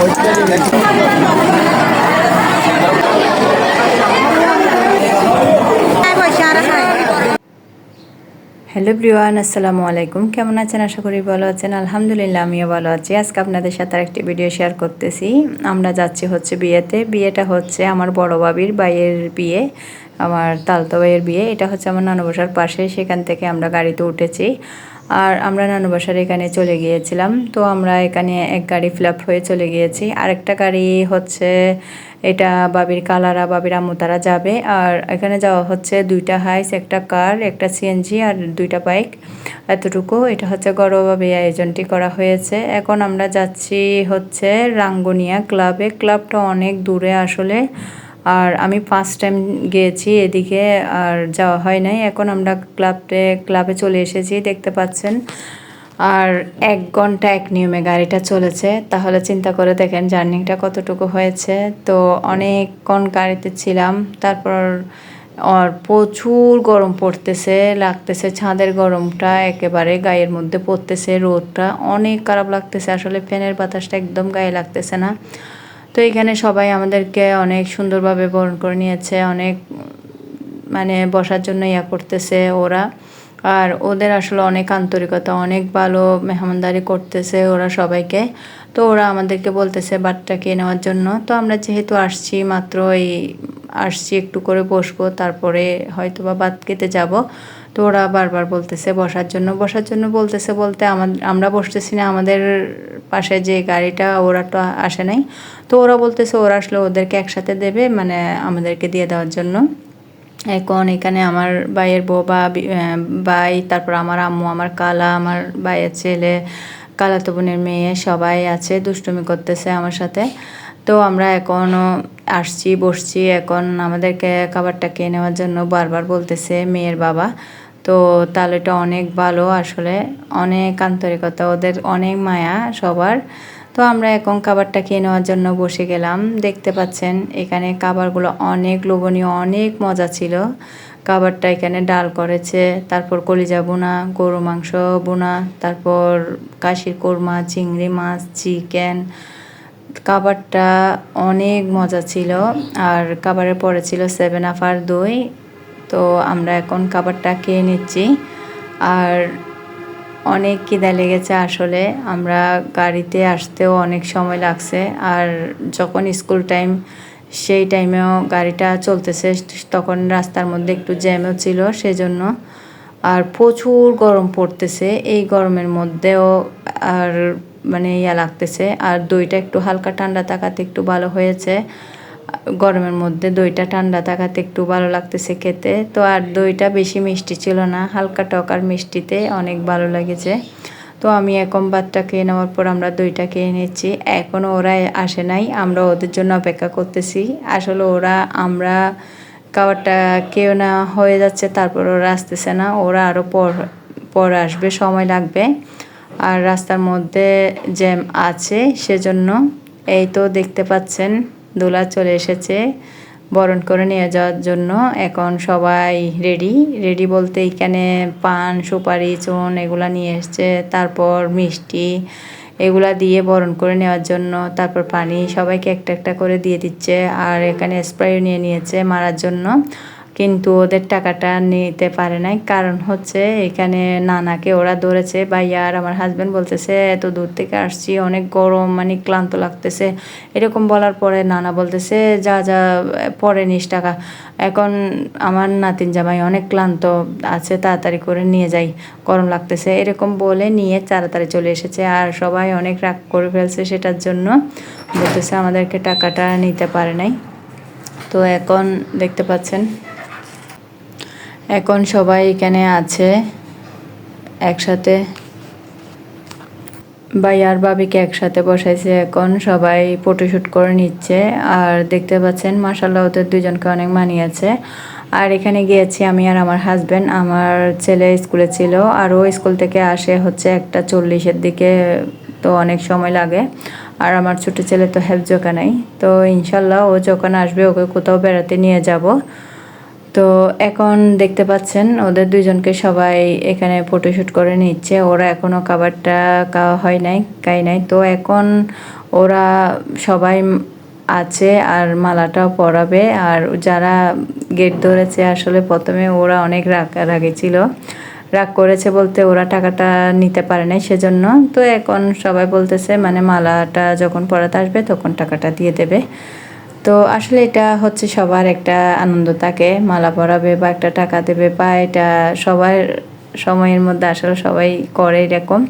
Hello ব্রিওয়ান আসসালামু আলাইকুম। কেমন আছেন? আশা করি ভালো আছেন। আলহামদুলিল্লাহ, আমিও ভালো আছি। আজকে আপনাদের সাথে আরেকটি ভিডিও শেয়ার করতেছি। আমরা যাচ্ছি হচ্ছে বিয়েতে। বিয়েটা হচ্ছে আমার বড় বাবির ভাইয়ের বিয়ে। আমার তালতো ভাইয়ের বিয়ে, এটা হচ্ছে আমার নানু বাসার পাশে, সেখান থেকে আমরা গাড়িতে উঠেছি। আর আমরা নানু বাসার এখানে চলে গিয়েছিলাম, তো আমরা এখানে এক গাড়ি ফ্ল্যাপ হয়ে চলে গিয়েছি। আরেকটা গাড়ি হচ্ছে, এটা বাবির কালারা, বাবির আম্মু, তারা যাবে। আর এখানে যাওয়া হচ্ছে দুইটা হাইস, একটা কার, একটা সিএনজি আর দুইটা বাইক। এতটুকু, এটা হচ্ছে গৌরবভাবে আয়োজনটি করা হয়েছে। এখন আমরা যাচ্ছি হচ্ছে রাঙ্গুনিয়া ক্লাবে। ক্লাবটা অনেক দূরে আসলে। আর আমি ফার্স্ট টাইম গিয়েছি এদিকে আর যাওয়া হয় নাই। এখন আমরা ক্লাবে ক্লাবে চলে এসেছি, দেখতে পাচ্ছেন। আর এক ঘণ্টা এক নিয়মে গাড়িটা চলেছে। তাহলে চিন্তা করে দেখেন জার্নিটা কতটুকু হয়েছে। তো অনেকক্ষণ গাড়িতে ছিলাম। তারপর আর প্রচুর গরম পড়তেছে, লাগতেছে ছাদের গরমটা, একেবারে গায়ের মধ্যে পড়তেছে রোদটা। অনেক খারাপ লাগতেছে। আসলে ফ্যানের বাতাসটা একদম গায়ে লাগতেছে না। তো এখানে সবাই আমাদেরকে অনেক সুন্দরভাবে বরণ করে নিয়েছে, অনেক মানে বসার জন্য ইয়া করতেছে ওরা। আর ওদের আসলে অনেক আন্তরিকতা, অনেক ভালো মেহমানদারি করতেছে ওরা সবাইকে। তো ওরা আমাদেরকে বলতেছে বাটটা খেয়ে নেওয়ার জন্য। তো আমরা যেহেতু আসছি, মাত্র এই, আসছি একটু করে বসবো, তারপরে হয়তো বা বাদ খেতে যাব। তো ওরা বারবার বলতেছে, বসার জন্য বসার জন্য বলতেছে বলতে আমরা বসতেছি না, আমাদের পাশে যে গাড়িটা ওরা তো আসে নাই। তো ওরা বলতেছে, ওরা আসলে ওদেরকে একসাথে দেবে মানে আমাদেরকে দিয়ে দেওয়ার জন্য। এখন এখানে আমার ভাইয়ের বউ বা ভাই, তারপর আমার আম্মু, আমার কালা, আমার ভাইয়ের ছেলে কালাতো বোনের মেয়ে সবাই আছে, দুষ্টুমি করতেছে আমার সাথে। তো আমরা এখনও আসছি, বসছি। এখন আমাদেরকে খাবারটা খেয়ে নেওয়ার জন্য বারবার বলতেছে মেয়ের বাবা। তো তাহলে এটা অনেক ভালো আসলে, অনেক আন্তরিকতা, ওদের অনেক মায়া সবার। তো আমরা এখন খাবারটা খেয়ে নেওয়ার জন্য বসে গেলাম। দেখতে পাচ্ছেন, এখানে খাবারগুলো অনেক লোভনীয়, অনেক মজা ছিল। খাবারটা এখানে ডাল করেছে, তারপর কলিজা বোনা গরু মাংস বোনা তারপর কাশির কোরমা, চিংড়ি মাছ, চিকেন। খাবারটা অনেক মজা ছিল, আর খাবারের পরে ছিল সেভেন আফার দই। তো আমরা এখন খাবারটা খেয়ে নিচ্ছি। আর অনেক খিদা লেগেছে আসলে। আমরা গাড়িতে আসতেও অনেক সময় লাগছে। আর যখন স্কুল টাইম, সেই টাইমেও গাড়িটা চলতেছে, তখন রাস্তার মধ্যে একটু জ্যামও ছিল সেজন্য। আর প্রচুর গরম পড়তেছে। এই গরমের মধ্যেও আর মানে ইয়া লাগতেছে। আর দইটা একটু হালকা ঠান্ডা থাকাতে একটু ভালো হয়েছে। গরমের মধ্যে দইটা ঠান্ডা থাকাতে একটু ভালো লাগতেছে খেতে। তো আর দইটা বেশি মিষ্টি ছিল না, হালকা টক আর মিষ্টিতে অনেক ভালো লেগেছে। তো আমি এখন ভাতটা খেয়ে নেওয়ার পর আমরা দইটা খেয়ে নিচ্ছি। এখনও ওরা আসে নাই, আমরা ওদের জন্য অপেক্ষা করতেছি। আসলে ওরা, আমরা খাবারটা কেউ না হয়ে যাচ্ছে, তারপর ওরা আসতেছে না। ওরা আরও পর পর আসবে, সময় লাগবে। আর রাস্তার মধ্যে জ্যাম আছে, সেজন্য এই তো দেখতে পাচ্ছেন দোলা চলে এসেছে বরণ করে নিয়ে যাওয়ার জন্য। এখন সবাই রেডি রেডি বলতে এখানে পান, সুপারি, চুন এগুলা নিয়ে এসছে, তারপর মিষ্টি এগুলা দিয়ে বরণ করে নেওয়ার জন্য। তারপর পানি সবাইকে একটা একটা করে দিয়ে দিচ্ছে, আর এখানে স্প্রে নিয়ে নিয়েছে মারার জন্য। কিন্তু ওদের টাকাটা নিতে পারে নাই। কারণ হচ্ছে এখানে নানাকে ওরা ধরেছে, ভাইয়া, আর আমার হাজব্যান্ড বলতেছে, এত দূর থেকে আসছি, অনেক গরম মানে ক্লান্ত লাগতেছে। এরকম বলার পরে নানা বলতেছে, যা যা, পরে নিস টাকা। এখন আমার নাতিন জামাই অনেক ক্লান্ত আছে, তাড়াতাড়ি করে নিয়ে যাই, গরম লাগতেছে। এরকম বলে নিয়ে তাড়াতাড়ি চলে এসেছে, আর সবাই অনেক রাগ করে ফেলছে সেটার জন্য। বলতেছে আমাদেরকে টাকাটা নিতে পারে নাই। তো এখন দেখতে পাচ্ছেন এখন সবাই এখানে আছে, একসাথে। ভাই আর বাবিকে একসাথে বসাইছে এখন, সবাই ফটোশ্যুট করে নিচ্ছে। আর দেখতে পাচ্ছেন মাসাল্লাহ ওদের দুজনকে অনেক মানিয়েছে। আর এখানে গিয়েছি আমি আর আমার হাজব্যান্ড আমার ছেলে স্কুলে ছিল, আর ও স্কুল থেকে আসে হচ্ছে একটা চল্লিশের দিকে, তো অনেক সময় লাগে। আর আমার ছোটো ছেলে তো হেল্প জোকা নাই, তো ইনশাল্লাহ ও যখন আসবে ওকে কোথাও বেড়াতে নিয়ে যাব। তো এখন দেখতে পাচ্ছেন, ওদের দুজনকে সবাই এখানে ফটোশ্যুট করে নিচ্ছে। ওরা এখনও খাবারটা খাওয়া হয় নাই খাই নাই। তো এখন ওরা সবাই আছে আর মালাটাও পরাবে। আর যারা গেট ধরেছে, আসলে প্রথমে ওরা অনেক রাগারাগি ছিল। রাগ করেছে বলতে ওরা টাকাটা নিতে পারে নাই সেজন্য। তো এখন সবাই বলতেছে মানে মালাটা যখন পরাতে আসবে, তখন টাকাটা দিয়ে দেবে। তো আসলে এটা হচ্ছে সবার একটা আনন্দ থাকে মালা পরাবে বা একটা টাকা দেবে বা এটা সবার সময়ের মধ্যে আসলে সবাই করে এরকম।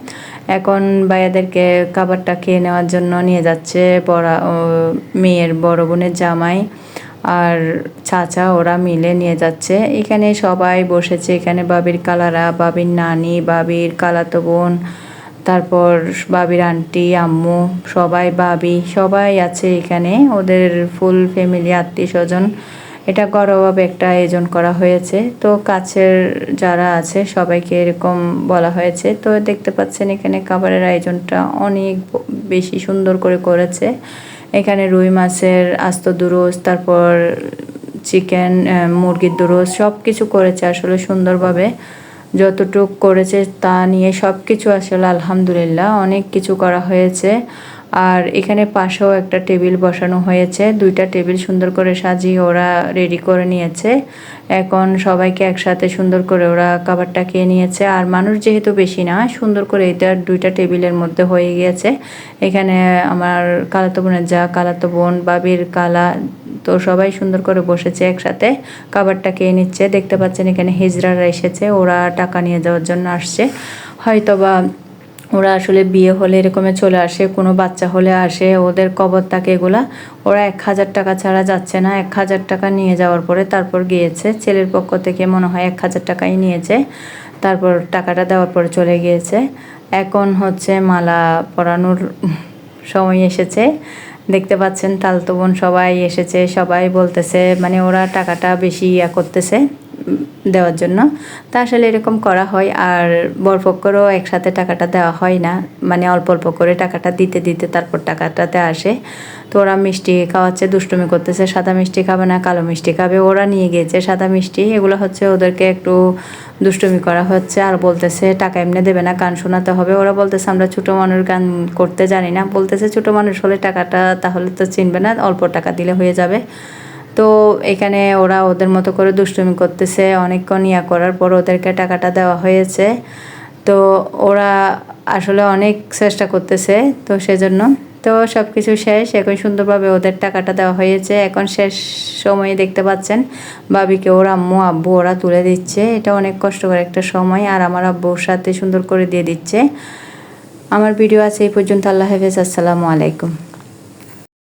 এখন ভাইয়াদেরকে খাবারটা খেয়ে নেওয়ার জন্য নিয়ে যাচ্ছে বড় মেয়ের বড় বোনের জামাই আর চাচা ওরা মিলে নিয়ে যাচ্ছে। এখানে সবাই বসেছে, এখানে বাবির কালারা, বাবির নানি, বাবির কালাতো বোন তারপর বাবির আন্টি, আম্মু, সবাই, বাবি, সবাই আছে এখানে। ওদের ফুল ফ্যামিলি আত্মীয় স্বজন। এটা ঘরোয়াভাবে একটা আয়োজন করা হয়েছে। তো কাছের যারা আছে, সবাইকে এরকম বলা হয়েছে। তো দেখতে পাচ্ছেন এখানে খাবারের আয়োজনটা অনেক বেশি সুন্দর করে করেছে। এখানে রুই মাছের আস্ত দুরোজ তারপর চিকেন মুরগির দুরোজ সব কিছু করেছে আসলে সুন্দরভাবে। যতটুক করেছে তা নিয়ে সব কিছু আসলে আলহামদুলিল্লাহ, অনেক কিছু করা হয়েছে। আর এখানে পাশেও একটা টেবিল বসানো হয়েছে, দুইটা টেবিল সুন্দর করে সাজিয়ে ওরা রেডি করে নিয়েছে। এখন সবাইকে একসাথে সুন্দর করে ওরা খাবারটা খেয়ে নিয়েছে। আর মানুষ যেহেতু বেশি না, সুন্দর করে এটা দুইটা টেবিলের মধ্যে হয়ে গিয়েছে। এখানে আমার কালাতো বোনের যা কালাতো বোন, বাবির কালা তো সবাই সুন্দর করে বসেছে একসাথে। খাবারটা খেয়ে নিচ্ছে। দেখতে পাচ্ছেন এখানে হিজড়ারা এসেছে। ওরা টাকা নিয়ে যাওয়ার জন্য আসছে। হয়তো বা ওরা আসলে বিয়ে হলে এরকমে চলে আসে, কোনো বাচ্চা হলে আসে, ওদের কবর থাকে এগুলা। ওরা এক হাজার টাকা ছাড়া যাচ্ছে না। এক হাজার টাকা নিয়ে যাওয়ার পরে তারপর গিয়েছে। ছেলের পক্ষ থেকে মনে হয় এক হাজার টাকাই নিয়েছে। তারপর টাকাটা দেওয়ার পরে চলে গিয়েছে। এখন হচ্ছে মালা পরানোর সময় এসেছে। দেখতে পাচ্ছেন তালতো বোন সবাই এসেছে সবাই বলতেছে মানে ওরা টাকাটা বেশি ইয়া করতেছে। দেওয়ার জন্য। তা আসলে এরকম করা হয় আর বরপক্ষরও একসাথে টাকাটা দেওয়া হয় না। মানে অল্প অল্প করে টাকাটা দিতে দিতে তারপর টাকাটাতে আসে। তো ওরা মিষ্টি খাওয়াচ্ছে, দুষ্টুমি করতেছে, সাদা মিষ্টি খাবে না, কালো মিষ্টি খাবে। ওরা নিয়ে গিয়েছে সাদা মিষ্টি, এগুলো হচ্ছে ওদেরকে একটু দুষ্টুমি করা হচ্ছে আর বলতেছে, টাকা এমনি দেবে না, গান শোনাতে হবে। ওরা বলতেছে, আমরা ছোটো মানুষ, গান করতে জানি না। বলতেছে, ছোটো মানুষ হলে টাকাটা তাহলে তো চিনবে না, অল্প টাকা দিলে হয়ে যাবে। তো এখানে ওরা ওদের মতো করে দুষ্টুমি করতেছে, অনেকক্ষণ ইয়া করার পর ওদেরকে টাকাটা দেওয়া হয়েছে। তো ওরা আসলে অনেক চেষ্টা করতেছে তো সেজন্য। তো সব কিছু শেষ, এখন সুন্দরভাবে ওদের টাকাটা দেওয়া হয়েছে। এখন শেষ সময়ে দেখতে পাচ্ছেন, বাবিকে ওর আম্মু, আব্বু ওরা তুলে দিচ্ছে। এটা অনেক কষ্টকর একটা সময় আর আমার আব্বুর সাথে সুন্দর করে দিয়ে দিচ্ছে। আমার ভিডিও আছে এই পর্যন্ত। আল্লাহ হাফেজ। আসসালামু আলাইকুম।